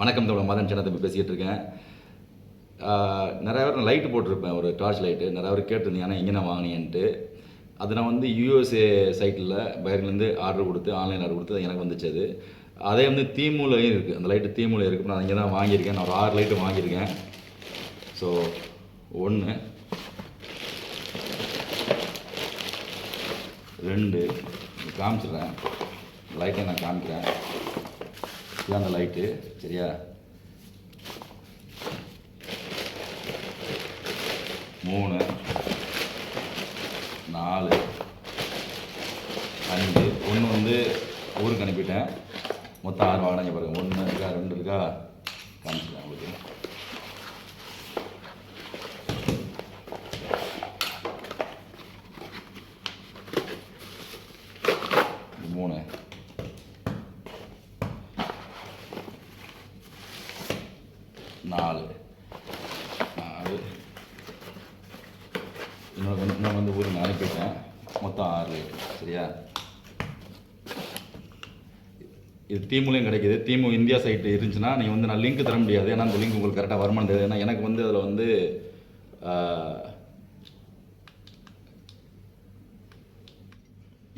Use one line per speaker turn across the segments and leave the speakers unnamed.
வணக்கம் தோட மதன் சேனத்தை பேசிகிட்டு இருக்கேன். நிறைய பேர் நான் லைட்டு போட்டிருப்பேன் ஒரு டார்ச் லைட்டு நிறைய பேர் கேட்டிருந்தேன் ஆனால் எங்கே நான் வாங்கினேன்ட்டு அது நான் வந்து யூஎஸ்ஏ சைட்டில் பயிர்லேருந்து ஆர்டர் கொடுத்து ஆன்லைன் ஆர்டர் கொடுத்து அது எனக்கு வந்துச்சு அது. அதே வந்து தீமூலையும் இருக்குது அந்த லைட்டு தீமூலை இருக்குது நான் இங்கே தான் வாங்கியிருக்கேன். நான் ஒரு ஆறு லைட்டு வாங்கியிருக்கேன். ஸோ ஒன்று ரெண்டு காமிச்சிடுறேன். லைட்டை நான் காமிக்கிறேன். இதுதான் அந்த லைட்டு சரியா? மூணு நாலு அஞ்சு. ஒன்று வந்து ஊருக்கு அனுப்பிட்டேன். மொத்தம் ஆறு வாடகை பாருங்கள் ஒன்று இருக்கா ரெண்டு இருக்கா? காமிச்சிட்டேன் உங்களுக்கு இது மூணு நாலு. நாலு. இன்னொரு வந்து இன்னொன்று வந்து ஊருக்கு நான் அனுப்பிட்டேன் மொத்தம் ஆறு சரியா? இது தீமுலையும் கிடைக்குது. தீமு இந்தியா சைட்டு இருந்துச்சுன்னா நீங்கள் வந்து நான் லிங்க் தர முடியாது. ஏன்னா அந்த லிங்க் உங்களுக்கு கரெக்டாக வரமான்னு தெரியாது. ஏன்னா எனக்கு வந்து அதில் வந்து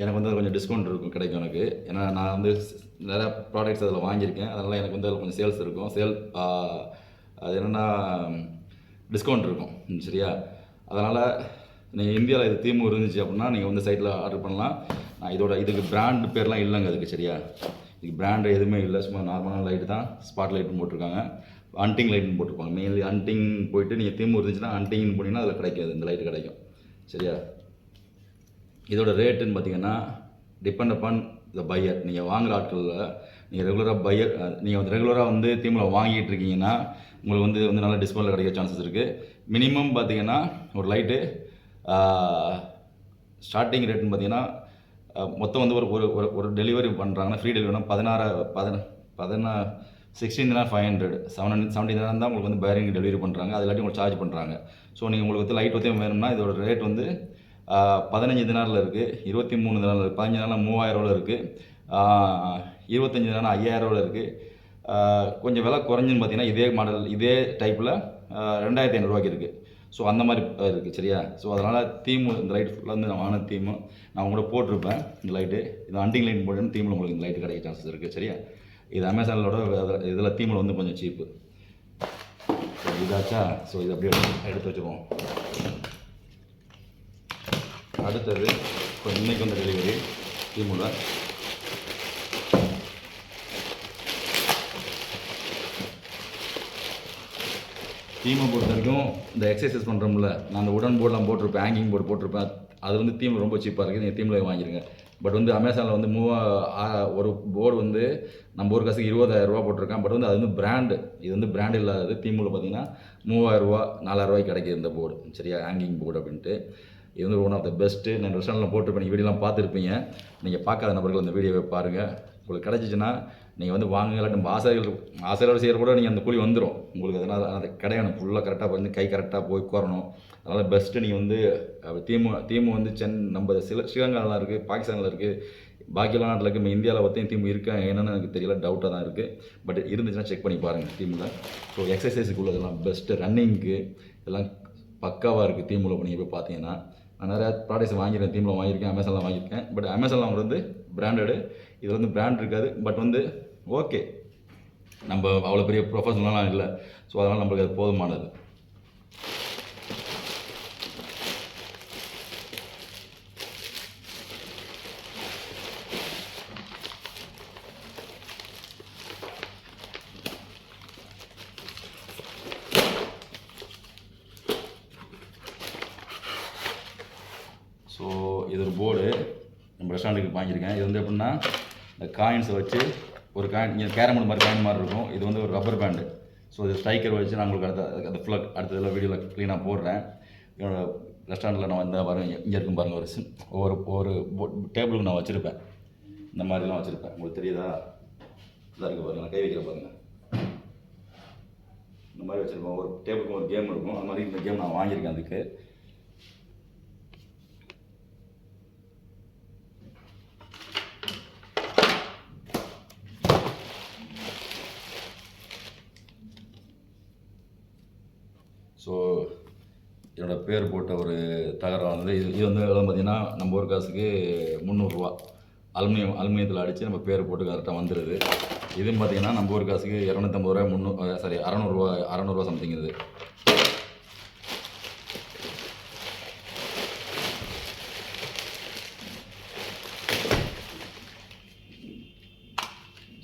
எனக்கு வந்து அதில் கொஞ்சம் டிஸ்கவுண்ட் இருக்கும் கிடைக்கும் எனக்கு. ஏன்னா நான் வந்து நிறையா ப்ராடக்ட்ஸ் அதில் வாங்கியிருக்கேன். அதனால் எனக்கு வந்து அதில் கொஞ்சம் சேல்ஸ் இருக்கும். சேல் அது என்னென்னா டிஸ்கவுண்ட் இருக்கும் சரியா? அதனால் நீங்கள் இந்தியாவில் இது தீமு இருந்துச்சு அப்படின்னா நீங்கள் வந்து சைட்டில் ஆர்டர் பண்ணலாம். நான் இதோட இதுக்கு பிராண்ட் பேர்லாம் இல்லைங்க அதுக்கு சரியா? இதுக்கு பிராண்ட் எதுவுமே இல்லை. சும்மா நார்மலான லைட்டு தான் ஸ்பாட் லைட்னு போட்டிருக்காங்க. ஹண்டிங் லைட்னு போட்டிருப்பாங்க. மெயின்லி ஹண்டிங் போயிட்டு நீங்கள் தீமு இருந்துச்சுன்னா ஹண்டிங்னு போனீங்கன்னா அதில் கிடைக்காது. இந்த லைட்டு கிடைக்கும் சரியா? இதோட ரேட்டுன்னு பார்த்தீங்கன்னா டிபெண்ட் அப்பான் த பையர் நீங்கள் வாங்குகிற ஆட்களில் நீங்கள் ரெகுலராக பையர் நீங்கள் வந்து ரெகுலராக வந்து தீமில் வாங்கிட்டு இருக்கீங்கன்னா உங்களுக்கு வந்து வந்து நல்ல டிஸ்கவுண்ட்டில் கிடைக்க சான்சஸ் இருக்குது மினிமம் பார்த்தீங்கன்னா ஒரு லைட்டு ஸ்டார்டிங் ரேட்டுன்னு பார்த்தீங்கன்னா மொத்தம் வந்து ஒரு ஒரு ஒரு ஒரு டெலிவரி பண்ணுறாங்கன்னா ஃப்ரீ டெலிவரினா பதினாறு பதின பதினா sixteen five hundred seven hundred seventeen தான் உங்களுக்கு வந்து பேரிங் டெலிவரி பண்ணுறாங்க அது இல்லாட்டி உங்களுக்கு சார்ஜ் பண்ணுறாங்க ஸோ நீங்கள் உங்களுக்கு வந்து லைட் ஒத்தையும் வேணும்னா இதோட ரேட் வந்து பதினஞ்சு தினாரில் இருக்குது இருபத்தி மூணு தினாரில் இருக்குது பதினஞ்சு நாளில் மூவாயிரரூவா இருக்குது இருபத்தஞ்சி தினாரில் ஐயாயிரரூவா இருக்குது கொஞ்சம் விலை குறைஞ்சுன்னு பார்த்தீங்கன்னா இதே மாடல் இதே டைப்பில் ரெண்டாயிரத்தி ஐநூறுரூவாய்க்கு இருக்குது ஸோ அந்த மாதிரி இருக்குது சரியா? ஸோ அதனால் தீமு இந்த லைட் ஃபுல்லாக வந்து நான் வாங்கின தீமு நான் உங்களோட போட்டிருப்பேன் இந்த லைட்டு இது அண்டிங் லைட் போட்டு தீமில் உங்களுக்கு இந்த லைட்டு கிடைக்க சான்சஸ் இருக்குது சரியா? இது அமேசானோட இதில் தீமில் வந்து கொஞ்சம் சீப்பு இதாச்சா? ஸோ இது அப்படியே எடுத்து வச்சுக்குவோம் அடுத்தது இப்போ இன்னைக்கு வந்த டெலிவரி தீமுல தீமை பொறுத்த வரைக்கும் இந்த எக்ஸசைஸ் பண்ணுறோம்ல நான் அந்த உடன் போர்டெலாம் போட்டிருப்பேன் ஹேங்கிங் போர்டு போட்டிருப்பேன். அது வந்து தீம் ரொம்ப சீப்பாக இருக்குது நீங்கள் தீமில் வாங்கிருங்க. பட் வந்து அமேசானில் வந்து மூவா ஒரு போர்டு வந்து நம்ம ஒரு காசுக்கு இருபதாயிரரூபா போட்டிருக்கேன். பட் வந்து அது வந்து பிராண்டு இது வந்து பிராண்ட் இல்லாதது. தீமில் பார்த்தீங்கன்னா மூவாயிரம் ரூபா நாலாயிரம் ரூபாய்க்கு கிடைக்கிது இந்த போர்டு சரியா? ஹேங்கிங் போர்டு அப்படின்ட்டு. இது வந்து ஒன் ஆஃப் த பெஸ்ட்டு நான் ரெஸ்டாரண்ட்டில் போட்டிருப்பேன். நீங்கள் வீடியோலாம் பார்த்துருப்பீங்க. நீங்கள் பார்க்காத நபர்கள் அந்த வீடியோவை பாருங்கள் உங்களுக்கு கிடச்சிச்சின்னா நீங்கள் வந்து வாங்க இல்லாட்டி நம்ம ஆசிரியர்கள் ஆசிரியர்கள் செய்கிற கூட நீங்கள் அந்த கூலி வந்துடும் உங்களுக்கு அதனால் அந்த கிடையாது ஃபுல்லாக கரெக்டாக வந்து கை கரெக்டாக போய் கோரணும் அதனால் பெஸ்ட்டு நீங்கள் வந்து தீமு தீமு வந்து சென் நம்ம சில ஸ்ரீலங்காவில் இருக்குது பாகிஸ்தானில் இருக்குது பாக்கியெல்லாம் நாட்டில் இருக்குது நம்ம இந்தியாவில் பற்றியும் தீம் இருக்கா என்னென்னு எனக்கு தெரியல டவுட்டாக தான் இருக்குது பட் இருந்துச்சுன்னா செக் பண்ணி பாருங்கள் தீமில் ஸோ எக்ஸசைஸுக்கு உள்ளதெல்லாம் பெஸ்ட்டு ரன்னிங்க்கு இதெல்லாம் பக்காவாக இருக்குது தீமில் இப்போ நீங்கள் போய் பார்த்தீங்கன்னா. நான் நிறையா ப்ராடக்ட்ஸ் வாங்கியிருக்கேன் தீமில் வாங்கியிருக்கேன் அமேசானில் வாங்கியிருக்கேன். பட் அமேசானில் வாங்குறது வந்து பிராண்டடு இது வந்து பிராண்ட் இருக்காது. பட் வந்து ஓகே நம்ம அவ்வளோ பெரிய ப்ரொஃபஷனலாம் இல்லை. ஸோ அதனால் நம்மளுக்கு அது போதுமானது. ஸோ இது ஒரு போர்டு நம்ம ரெஸ்டாரண்ட்டுக்கு வாங்கியிருக்கேன். இது வந்து எப்படின்னா இந்த காயின்ஸை வச்சு ஒரு காயின் இங்கே கேரம் மாதிரி காயின் மாதிரி இருக்கும். இது வந்து ஒரு ரப்பர் பேண்டு ஸோ இது ஸ்ட்ரைக்கர் வச்சு நான் உங்களுக்கு அடுத்த அந்த ஃப்ளக் அடுத்ததில் வீடியோவில் க்ளீனாக போடுறேன். என்னோடய ரெஸ்டாரண்ட்டில் நான் வந்து பாருங்கள் இங்கே இருக்கும் பாருங்கள் ஒரு ஒவ்வொரு ஒரு ஒரு டேபிளுக்கு நான் வச்சுருப்பேன். இந்த மாதிரிலாம் வச்சுருப்பேன். உங்களுக்கு தெரியுதா? இதாக இருக்குது பாருங்கள் நான் கை வைக்கிற பாருங்கள் இந்த மாதிரி வச்சுருப்போம் ஒரு டேபிளுக்கு ஒரு கேம் இருக்கும். அந்த மாதிரி இந்த கேம் நான் வாங்கியிருக்கேன் அதுக்கு. ஸோ என்னோடய பேர் போட்ட ஒரு தகரம் வந்து இது இது வந்து பார்த்தீங்கன்னா நம்ம ஒரு காசுக்கு முந்நூறுரூவா அலுமினியம் அலுமினியத்தில் அடித்து நம்ம பேர் போட்டு கரெக்டாக வந்துடுது இதுவும் பார்த்தீங்கன்னா நம்ம ஒரு காசுக்கு இரநூத்தம்பது ரூபா முந்நூறு சாரி அறநூறுவா அறநூறுவா சம்திங் இது.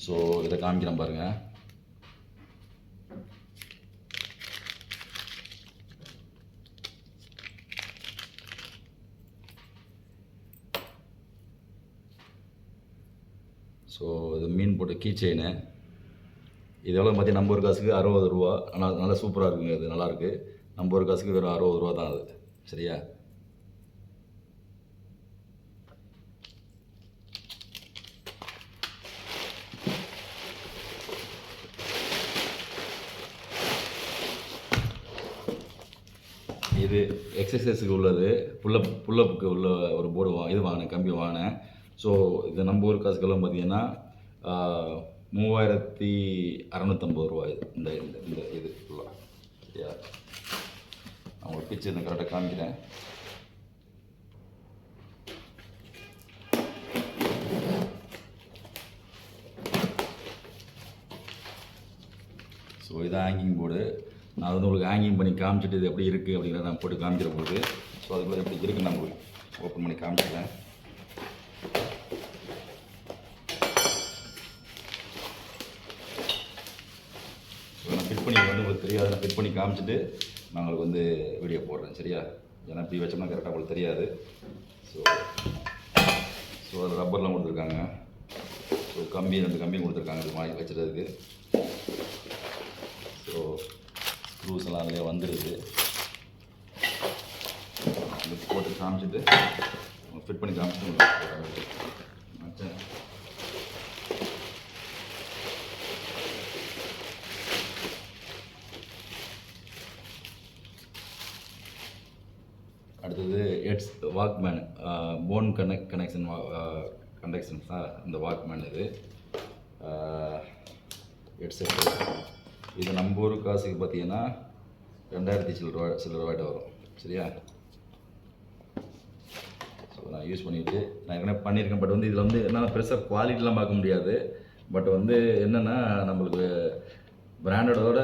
ஸோ இதை காமிக்கிறேன் பாருங்கள் ஸோ இது மீன் போட்ட கீ செயினு. இதெல்லாம் பார்த்தீங்கன்னா நம்ம ஒரு காசுக்கு அறுபது ரூபா. ஆனால் நல்லா சூப்பராக இருக்குங்க இது. நல்லாயிருக்கு நம்ம ஒரு காசுக்கு வெறும் அறுபது ரூபா தான் அது. சரியா? இது எக்ஸசைஸுக்கு உள்ளது. புல்லப் புல்லப்புக்கு உள்ள ஒரு போர்டு வா இது வாங்கினேன் கம்பி வாங்கினேன். ஸோ இது நம்ம ஊர் காசுக்கெல்லாம் பார்த்தீங்கன்னா மூவாயிரத்தி அறநூற்றம்பது ரூபா இது. இந்த இந்த இந்த இது ஃபுல்லாக சரியா? நான் உங்களுக்கு பிக்சர் நான் கரெக்டாக காமிக்கிறேன். ஸோ இதான் ஹேங்கிங் போர்டு நான் வந்து உங்களுக்கு ஹேங்கிங் பண்ணி காமிச்சிட்டு இது எப்படி இருக்குது அப்படிங்கிறத நான் போட்டு காமிக்கிற போது ஸோ அதுக்குள்ளே எப்படி இருக்குன்னு நான் உங்களுக்கு ஓப்பன் பண்ணி காமிச்சிட்டேன் ஸோ நான் ஃபிட் பண்ணி வந்து உங்களுக்கு தெரியாது. ஃபிட் பண்ணி காமிச்சிட்டு நான் உங்களுக்கு வந்து வீடியோ போடுறேன். சரியா? ஏன்னா இப்படி வச்சோம்னா கரெக்டாக உங்களுக்கு தெரியாது. ஸோ ஸோ அதில் ரப்பர்லாம் கொடுத்துருக்காங்க. ஸோ கம்பி ரெண்டு கம்பியும் கொடுத்துருக்காங்க இது வாங்கி வச்சுறதுக்கு ஸோ ஸ்க்ரூஸ் எல்லாம் அதிலே வந்துடுது போட்டு காமிச்சிட்டு ஃபிட் பண்ணி காமிச்சிட்டு அடுத்தது எட்ஸ் walkman phone connect connection connection தான் இந்த வாக்மேன் இது. ஹெட்செட் இது நம்ம ஊர் காசுக்கு பார்த்தீங்கன்னா ரெண்டாயிரத்தி சில்லற ரூபா வரும். சரியா? ஸோ நான் யூஸ் பண்ணிட்டு நான் ஏற்கனவே பண்ணியிருக்கேன். பட் வந்து இதில் வந்து என்னென்ன பெருசாக குவாலிட்டிலாம் பார்க்க முடியாது. பட் வந்து என்னென்னா நம்மளுக்கு பிராண்டடோட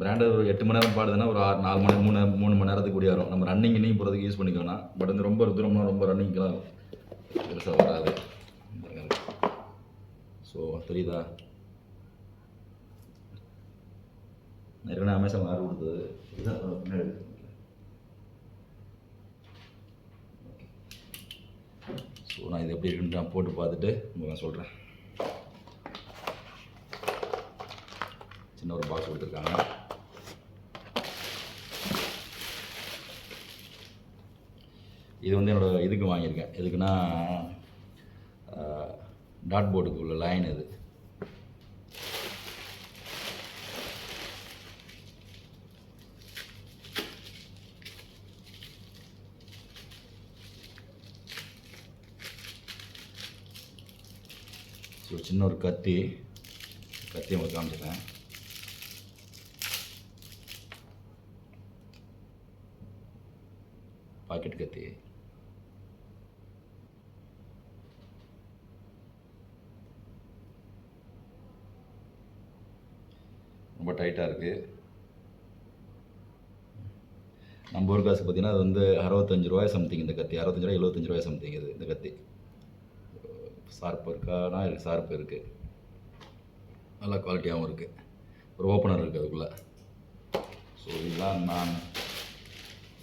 பிராண்டட் ஒரு எட்டு மணி நேரம் பாடுதுன்னா ஒரு ஆறு நாலு மணி மூணு மூணு மணி நேரத்துக்கு கூடிய வரும். நம்ம ரன்னிங் இன்னும் போகிறதுக்கு யூஸ் பண்ணிக்கலாம் பட் வந்து ரொம்ப தூரம்லாம் ரொம்ப ரன்னிங்க்கெலாம் பெருசாக வராது. ஸோ தெரியுதா? நான் ஏற்கனவே அமேசான் ஆர்டர் கொடுத்தது. இதுதான் பின்னாடி ஸோ நான் இது எப்படி இருக்குன்னு நான் போட்டு பார்த்துட்டு உங்களுக்கு நான் சொல்கிறேன் சின்ன ஒரு பாக்ஸ் கொடுத்துருக்காங்க. இது வந்து என்னோட இதுக்கு வாங்கியிருக்கேன். எதுக்குன்னா டாட் போர்டுக்கு உள்ள லைன் இது. ஸோ சின்ன ஒரு கத்தி. கத்தி உங்களுக்கு காமிச்சிட்டேன் பாக்கெட் கத்தி ரொம்ப டைட்டாக இருக்குது நம்ம ஊர் காசு பார்த்தீங்கன்னா அது வந்து அறுபத்தஞ்சு ரூபாய் சம்திங் இந்த கத்தி. அறுபத்தஞ்சு ரூபாய் எழுபத்தஞ்சு ரூபாய் சம்திங் இது இந்த கத்தி. ஷார்ப்பு இருக்கானா இருக்குது ஷார்ப்பு இருக்குது நல்லா குவாலிட்டியாகவும் இருக்குது ஒரு ஓப்பனர் இருக்குது அதுக்குள்ளே. ஸோ இதுதான் நான்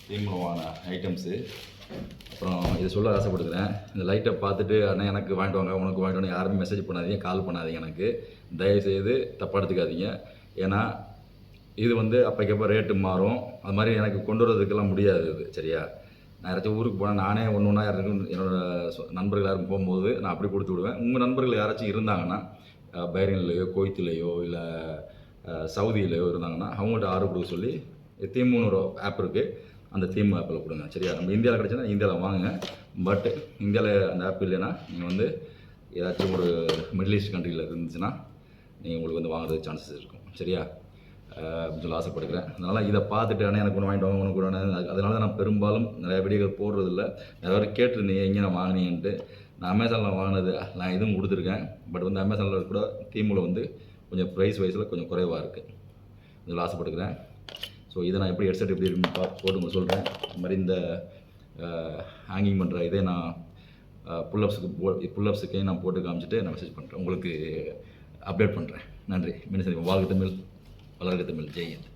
தீமுகமான ஐட்டம்ஸு அப்புறம் இதை சொல்ல ஆசைப்படுகிறேன். இந்த லைட்டை பார்த்துட்டு அண்ணன் எனக்கு வாங்கிட்டு வாங்க உனக்கு வாங்கிட்டு வாங்க யாருமே மெசேஜ் பண்ணாதீங்க கால் பண்ணாதீங்க எனக்கு. தயவுசெய்து தப்பாக எடுத்துக்காதீங்க. ஏன்னா இது வந்து அப்போக்கப்போ ரேட்டு மாறும். அது மாதிரி எனக்கு கொண்டு வரதுக்கெல்லாம் முடியாது இது சரியா? நான் யாராச்சும் ஊருக்கு போனால் நானே ஒன்று ஒன்றா யாருக்கும் என்னோட நண்பர்கள் யாரும் போகும்போது நான் அப்படி கொடுத்து விடுவேன். உங்கள் நண்பர்கள் யாராச்சும் இருந்தாங்கன்னா பைரன்லேயோ பைரன்லையோ கோயத்துலேயோ இல்லை சவுதியிலையோ இருந்தாங்கன்னா அவங்கள்ட்ட ஆர்டர் கொடுக்க சொல்லி தீம்னு ஒரு ஆப் இருக்குது அந்த தீம் ஆப்பில் கொடுங்க சரியா? நம்ம இந்தியாவில் கிடச்சுன்னா இந்தியாவில் வாங்குங்க. பட் இந்தியாவில் அந்த ஆப் இல்லைன்னா நீங்கள் வந்து ஏதாச்சும் ஒரு மிடில் ஈஸ்ட் கண்ட்ரியில் இருந்துச்சுன்னா நீங்கள் உங்களுக்கு வந்து வாங்குறதுக்கு சான்சஸ் இருக்கும். சரியா? கொஞ்சம் அப்படின்னு சொல்லி ஆசைப்படுகிறேன் அதனால் இதை பார்த்துட்டு ஆனால் எனக்கு ஒன்று வாங்கிட்டு வாங்க ஒன்று கூட அதனால தான் நான் பெரும்பாலும் நிறைய வீடியோகள் போடுறதில்ல. நிறைய பேர் கேட்டிருந்தீங்க எங்கே நான் வாங்கினீங்கன்ட்டு நான் அமேசானில் வாங்கினது நான் இதுவும் கொடுத்துருக்கேன். பட் வந்து அமேசானில் கூட தீமில் வந்து கொஞ்சம் ப்ரைஸ் வைஸில் கொஞ்சம் குறைவாக இருக்குது இதில் ஆசைப்படுகிறேன் ஸோ இதை நான் எப்படி ஹெட்செட் எப்படி இருக்குன்னு பா போட்டு சொல்கிறேன் இந்த மாதிரி இந்த ஹேங்கிங் பண்ணுற இதே நான் புல்லப்ஸுக்கு போ புல்லப்ஸுக்கே நான் போட்டு காமிச்சிட்டு நான் மெசேஜ் பண்ணுறேன் உங்களுக்கு அப்டேட் பண்ணுறேன் நன்றி. மீண்டும் வாழ்க தமிழ் வளர்க தமிழ். ஜெயந்த்